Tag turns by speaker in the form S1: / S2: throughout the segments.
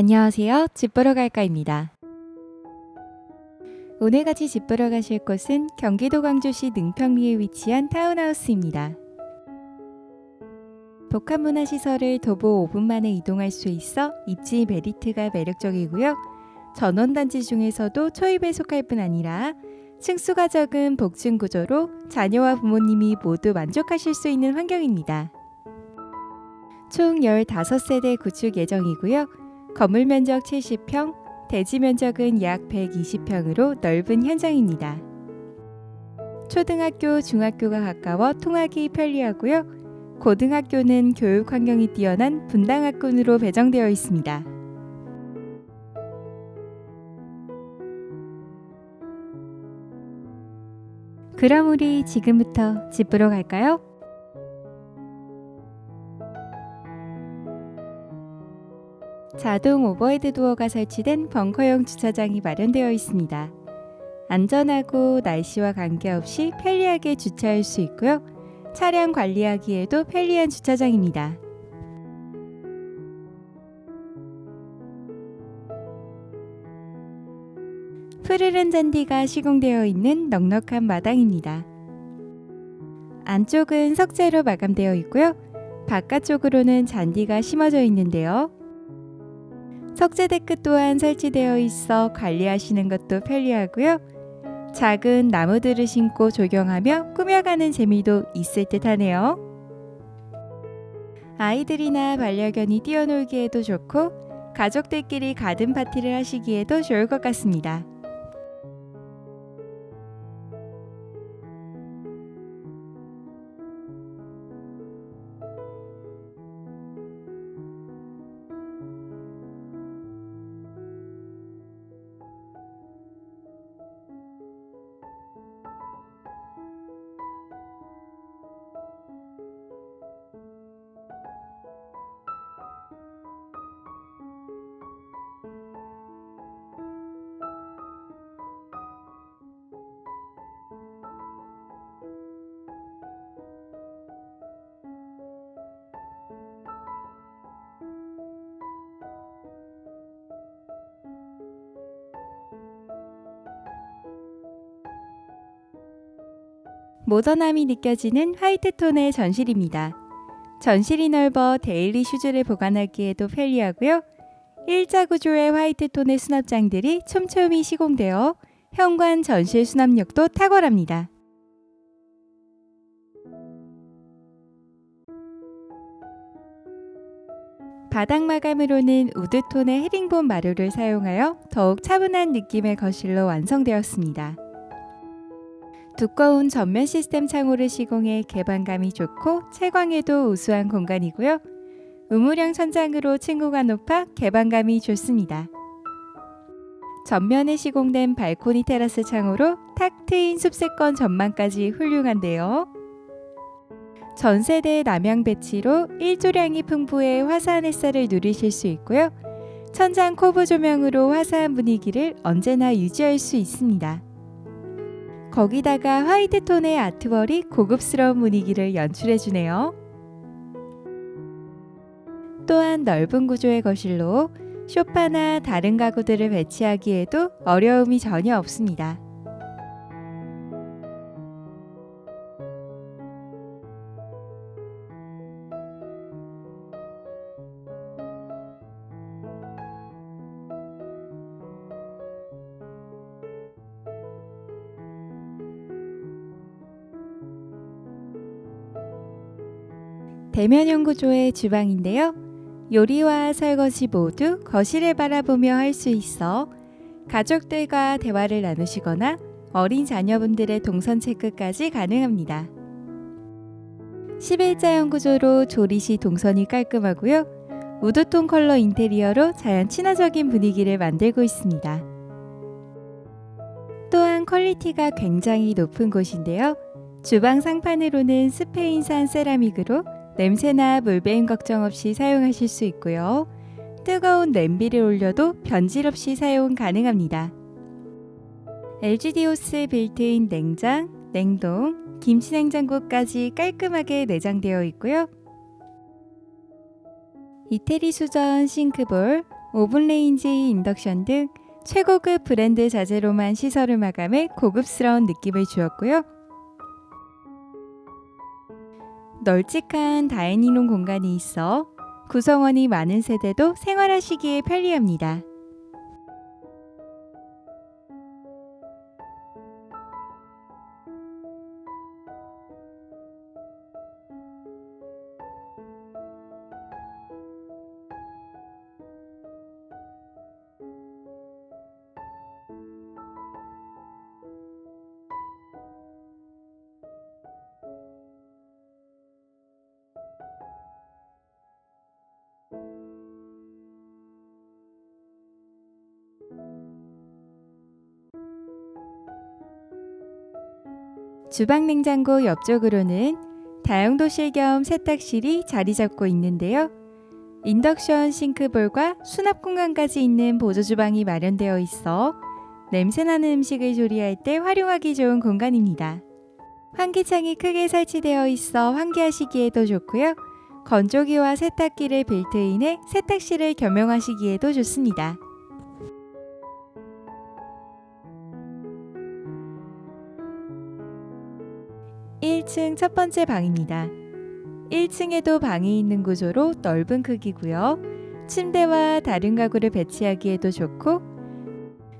S1: 안녕하세요. 집 보러 갈까입니다. 오늘 같이 집 보러 가실 곳은 경기도 광주시 능평리에 위치한 타운하우스입니다. 복합 문화 시설을 도보 5분 만에 이동할 수 있어 입지 메리트가 매력적이고요. 전원 단지 중에서도 초입에 속할 뿐 아니라 층수가 적은 복층 구조로 자녀와 부모님이 모두 만족하실 수 있는 환경입니다. 총 15세대 구축 예정이고요. 건물 면적 70평, 대지 면적은 약 120평으로 넓은 현장입니다. 초등학교, 중학교가 가까워 통학이 편리하고요. 고등학교는 교육 환경이 뛰어난 분당학군으로 배정되어 있습니다. 그럼 우리 지금부터 집 보러 갈까요? 자동 오버헤드 도어가 설치된 벙커용 주차장이 마련되어 있습니다. 안전하고 날씨와 관계없이 편리하게 주차할 수 있고요. 차량 관리하기에도 편리한 주차장입니다. 푸르른 잔디가 시공되어 있는 넉넉한 마당입니다. 안쪽은 석재로 마감되어 있고요. 바깥쪽으로는 잔디가 심어져 있는데요. 석재 데크 또한 설치되어 있어 관리하시는 것도 편리하고요. 작은 나무들을 심고 조경하며 꾸며가는 재미도 있을 듯 하네요. 아이들이나 반려견이 뛰어놀기에도 좋고 가족들끼리 가든 파티를 하시기에도 좋을 것 같습니다. 모던함이 느껴지는 화이트 톤의 전실입니다. 전실이 넓어 데일리 슈즈를 보관하기에도 편리하고요. 일자 구조의 화이트 톤의 수납장들이 촘촘히 시공되어 현관 전실 수납력도 탁월합니다. 바닥 마감으로는 우드톤의 헤링본 마루를 사용하여 더욱 차분한 느낌의 거실로 완성되었습니다. 두꺼운 전면 시스템 창호를 시공해 개방감이 좋고 채광에도 우수한 공간이고요. 우물형 천장으로 층고가 높아 개방감이 좋습니다. 전면에 시공된 발코니 테라스 창호로 탁 트인 숲세권 전망까지 훌륭한데요. 전세대 남향 배치로 일조량이 풍부해 화사한 햇살을 누리실 수 있고요. 천장 코브 조명으로 화사한 분위기를 언제나 유지할 수 있습니다. 거기다가 화이트 톤의 아트월이 고급스러운 분위기를 연출해 주네요. 또한 넓은 구조의 거실로 쇼파나 다른 가구들을 배치하기에도 어려움이 전혀 없습니다. 대면형 구조의 주방인데요. 요리와 설거지 모두 거실을 바라보며 할 수 있어 가족들과 대화를 나누시거나 어린 자녀분들의 동선 체크까지 가능합니다. 11자형 구조로 조리 시 동선이 깔끔하고요. 우드톤 컬러 인테리어로 자연 친화적인 분위기를 만들고 있습니다. 또한 퀄리티가 굉장히 높은 곳인데요. 주방 상판으로는 스페인산 세라믹으로 냄새나 물배임 걱정 없이 사용하실 수 있고요. 뜨거운 냄비를 올려도 변질 없이 사용 가능합니다. LG디오스 빌트인 냉장, 냉동, 김치 냉장고까지 깔끔하게 내장되어 있고요. 이태리 수전 싱크볼, 오븐 레인지, 인덕션 등 최고급 브랜드 자재로만 시설을 마감해 고급스러운 느낌을 주었고요. 널찍한 다이닝룸 공간이 있어 구성원이 많은 세대도 생활하시기에 편리합니다. 주방 냉장고 옆쪽으로는 다용도실 겸 세탁실이 자리 잡고 있는데요. 인덕션 싱크볼과 수납 공간까지 있는 보조 주방이 마련되어 있어 냄새나는 음식을 조리할 때 활용하기 좋은 공간입니다. 환기창이 크게 설치되어 있어 환기하시기에도 좋고요. 건조기와 세탁기를 빌트인해 세탁실을 겸용하시기에도 좋습니다. 1층 첫 번째 방입니다. 1층에도 방이 있는 구조로 넓은 크기고요. 침대와 다른 가구를 배치하기에도 좋고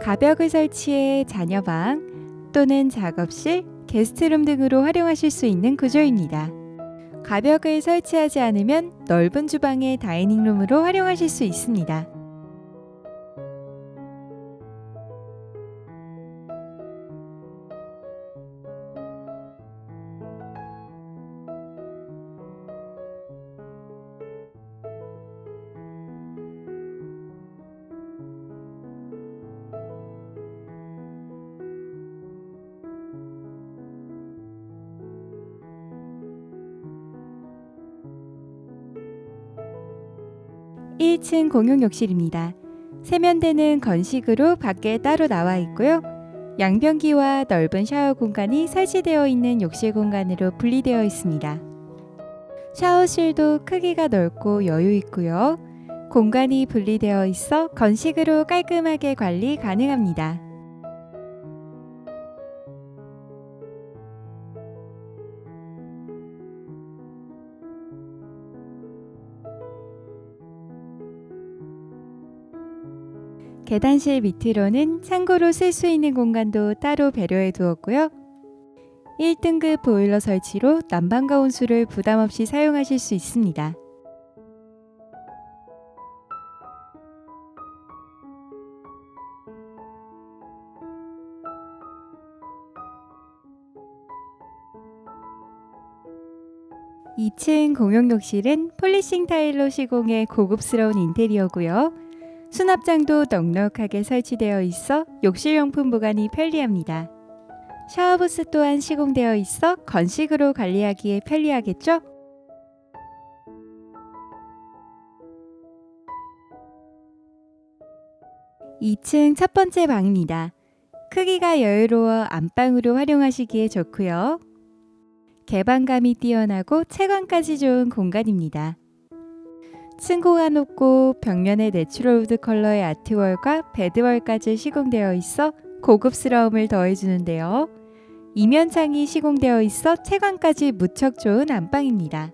S1: 가벽을 설치해 자녀방 또는 작업실, 게스트룸 등으로 활용하실 수 있는 구조입니다. 가벽을 설치하지 않으면 넓은 주방의 다이닝룸으로 활용하실 수 있습니다. 일층 공용 욕실입니다. 세면대는 건식으로 밖에 따로 나와 있고요. 양변기와 넓은 샤워 공간이 설치되어 있는 욕실 공간으로 분리되어 있습니다. 샤워실도 크기가 넓고 여유 있고요. 공간이 분리되어 있어 건식으로 깔끔하게 관리 가능합니다. 계단실 밑으로는 창고로 쓸 수 있는 공간도 따로 배려해 두었고요. 1등급 보일러 설치로 난방과 온수를 부담 없이 사용하실 수 있습니다. (2층) 공용 욕실은 폴리싱 타일로 시공해 고급스러운 인테리어고요. 수납장도 넉넉하게 설치되어 있어 욕실용품 보관이 편리합니다. 샤워부스 또한 시공되어 있어 건식으로 관리하기에 편리하겠죠? (2층) 첫 번째 방입니다. 크기가 여유로워 안방으로 활용하시기에 좋고요. 개방감이 뛰어나고 채광까지 좋은 공간입니다. 층고가 높고 벽면에 내추럴 우드 컬러의 아트월과 베드월까지 시공되어 있어 고급스러움을 더해주는데요. 이면창이 시공되어 있어 채광까지 무척 좋은 안방입니다.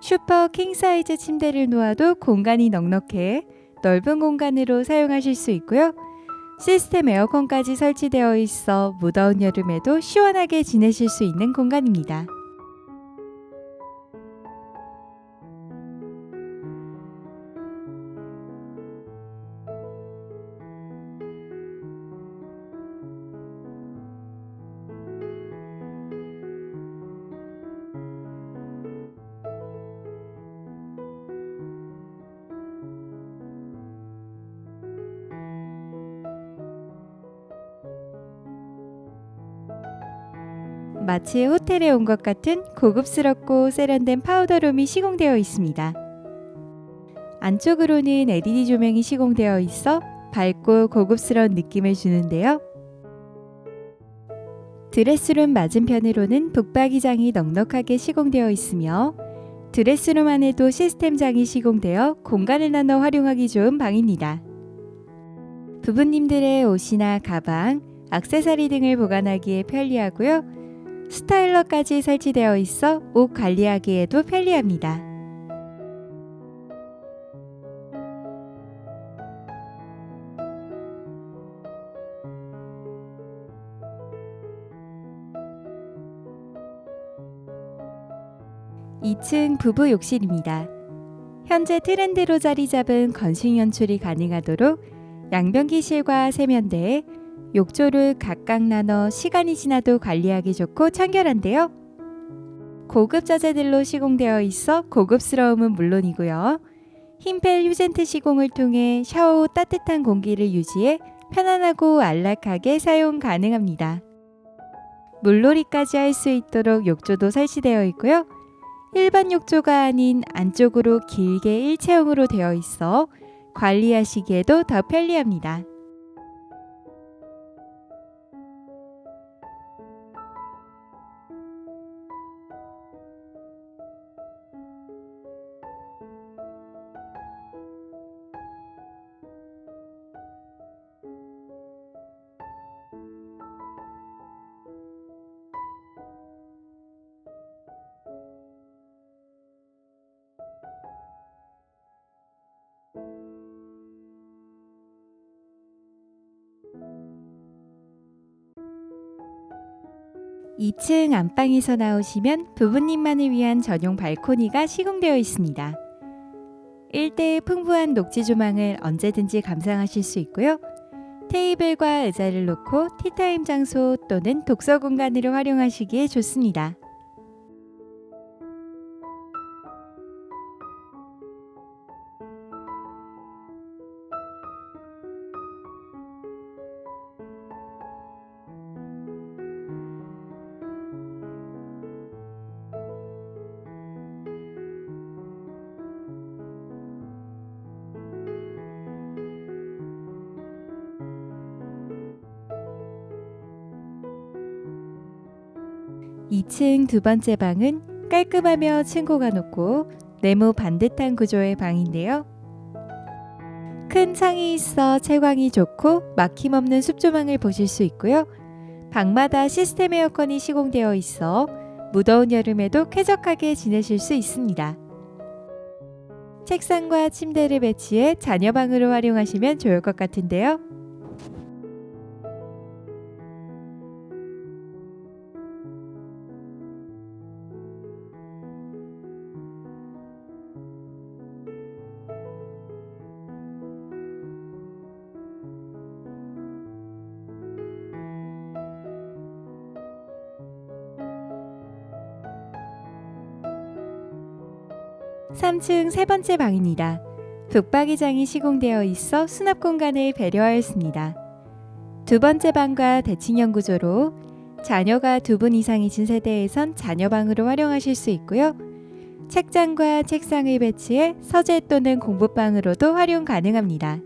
S1: 슈퍼 킹사이즈 침대를 놓아도 공간이 넉넉해 넓은 공간으로 사용하실 수 있고요. 시스템 에어컨까지 설치되어 있어 무더운 여름에도 시원하게 지내실 수 있는 공간입니다. 마치 호텔에 온 것 같은 고급스럽고 세련된 파우더룸이 시공되어 있습니다. 안쪽으로는 LED 조명이 시공되어 있어 밝고 고급스러운 느낌을 주는데요. 드레스룸 맞은편으로는 북박이장이 넉넉하게 시공되어 있으며 드레스룸 안에도 시스템장이 시공되어 공간을 나눠 활용하기 좋은 방입니다. 부부님들의 옷이나 가방, 액세서리 등을 보관하기에 편리하고요. 스타일러까지 설치되어 있어 옷 관리하기에도 편리합니다. (2층) 부부 욕실입니다. 현재 트렌드로 자리 잡은 건식 연출이 가능하도록 양변기실과 세면대에 욕조를 각각 나눠 시간이 지나도 관리하기 좋고 청결한데요. 고급 자재들로 시공되어 있어 고급스러움은 물론이고요. 흰펠 휴젠트 시공을 통해 샤워 후 따뜻한 공기를 유지해 편안하고 안락하게 사용 가능합니다. 물놀이까지 할 수 있도록 욕조도 설치되어 있고요. 일반 욕조가 아닌 안쪽으로 길게 일체형으로 되어 있어 관리하시기에도 더 편리합니다. (2층) 안방에서 나오시면 부부님만을 위한 전용 발코니가 시공되어 있습니다. 일대의 풍부한 녹지 조망을 언제든지 감상하실 수 있고요. 테이블과 의자를 놓고 티타임 장소 또는 독서 공간으로 활용하시기에 좋습니다. 2층 두 번째 방은 깔끔하며 층고가 높고 네모 반듯한 구조의 방인데요. 큰 창이 있어 채광이 좋고 막힘없는 숲조망을 보실 수 있고요. 방마다 시스템 에어컨이 시공되어 있어 무더운 여름에도 쾌적하게 지내실 수 있습니다. 책상과 침대를 배치해 자녀방으로 활용하시면 좋을 것 같은데요. 3층 세 번째 방입니다. 북박이장이 시공되어 있어 수납 공간을 배려하였습니다. 두 번째 방과 대칭형 구조로 자녀가 두 분 이상이신 세대에선 자녀방으로 활용하실 수 있고요. 책장과 책상을 배치해 서재 또는 공부방으로도 활용 가능합니다.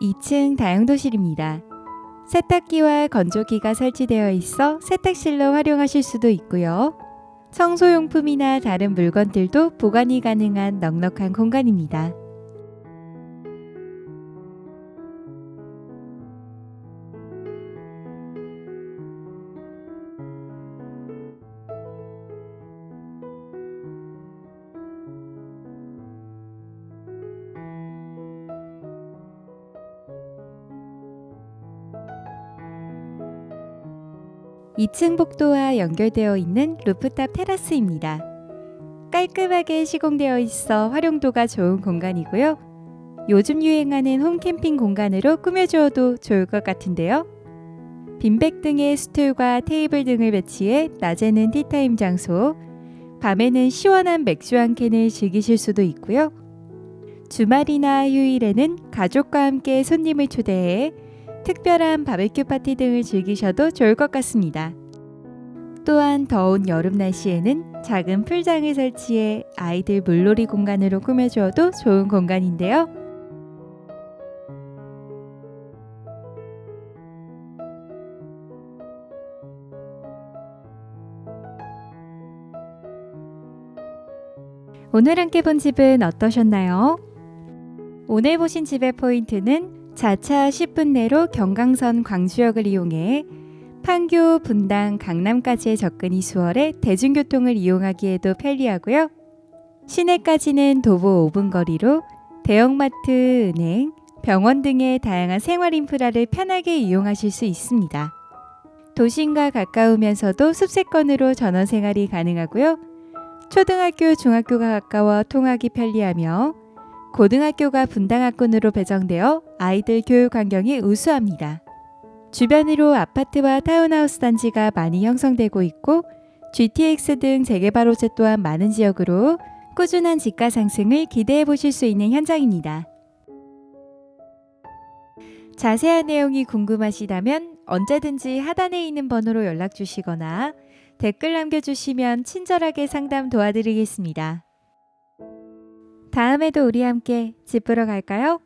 S1: 2층 다용도실입니다. 세탁기와 건조기가 설치되어 있어 세탁실로 활용하실 수도 있고요. 청소용품이나 다른 물건들도 보관이 가능한 넉넉한 공간입니다. 2층 복도와 연결되어 있는 루프탑 테라스입니다. 깔끔하게 시공되어 있어 활용도가 좋은 공간이고요. 요즘 유행하는 홈캠핑 공간으로 꾸며주어도 좋을 것 같은데요. 빈백 등의 스툴과 테이블 등을 배치해 낮에는 티타임 장소, 밤에는 시원한 맥주 한 캔을 즐기실 수도 있고요. 주말이나 휴일에는 가족과 함께 손님을 초대해 특별한 바베큐 파티 등을 즐기셔도 좋을 것 같습니다. 또한 더운 여름 날씨에는 작은 풀장을 설치해 아이들 물놀이 공간으로 꾸며주어도 좋은 공간인데요. 오늘 함께 본 집은 어떠셨나요? 오늘 보신 집의 포인트는 자차 10분 내로 경강선 광주역을 이용해 판교, 분당, 강남까지의 접근이 수월해 대중교통을 이용하기에도 편리하고요. 시내까지는 도보 5분 거리로 대형마트, 은행, 병원 등의 다양한 생활 인프라를 편하게 이용하실 수 있습니다. 도심과 가까우면서도 숲세권으로 전원 생활이 가능하고요. 초등학교, 중학교가 가까워 통학이 편리하며 고등학교가 분당학군으로 배정되어 아이들 교육 환경이 우수합니다. 주변으로 아파트와 타운하우스 단지가 많이 형성되고 있고 GTX 등 재개발 호재 또한 많은 지역으로 꾸준한 집가 상승을 기대해 보실 수 있는 현장입니다. 자세한 내용이 궁금하시다면 언제든지 하단에 있는 번호로 연락 주시거나 댓글 남겨주시면 친절하게 상담 도와드리겠습니다. 다음에도 우리 함께 집 보러 갈까요?